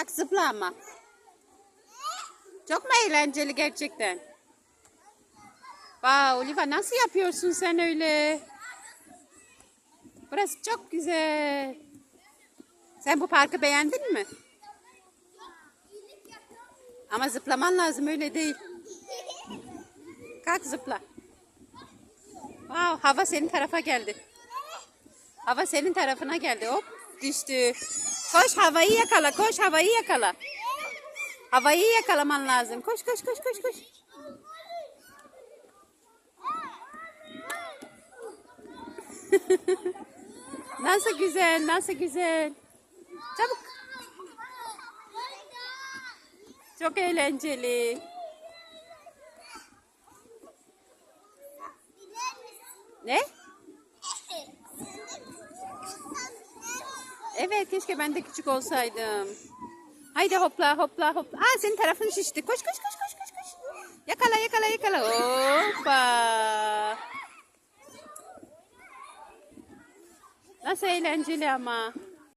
Kalk zıpla ama. Çok mu eğlenceli gerçekten? Wow, Oliva nasıl yapıyorsun sen öyle? Burası çok güzel. Sen bu parkı beğendin mi? Ama zıplaman lazım öyle değil. Kalk zıpla. Wow, hava senin tarafa geldi. Hava senin tarafına geldi. Hop düştü. Koş havayı yakala. Koş havayı yakala. Havayı yakalaman lazım. Koş koş koş koş koş. nasıl güzel, nasıl güzel. Çabuk. Çok eğlenceli. Ne? Evet keşke ben de küçük olsaydım. Haydi hopla hopla hopla. Aa senin tarafın şişti. Koş koş koş koş koş koş. Yakala yakala yakala. Hoppa. Nasıl eğlenceli ama.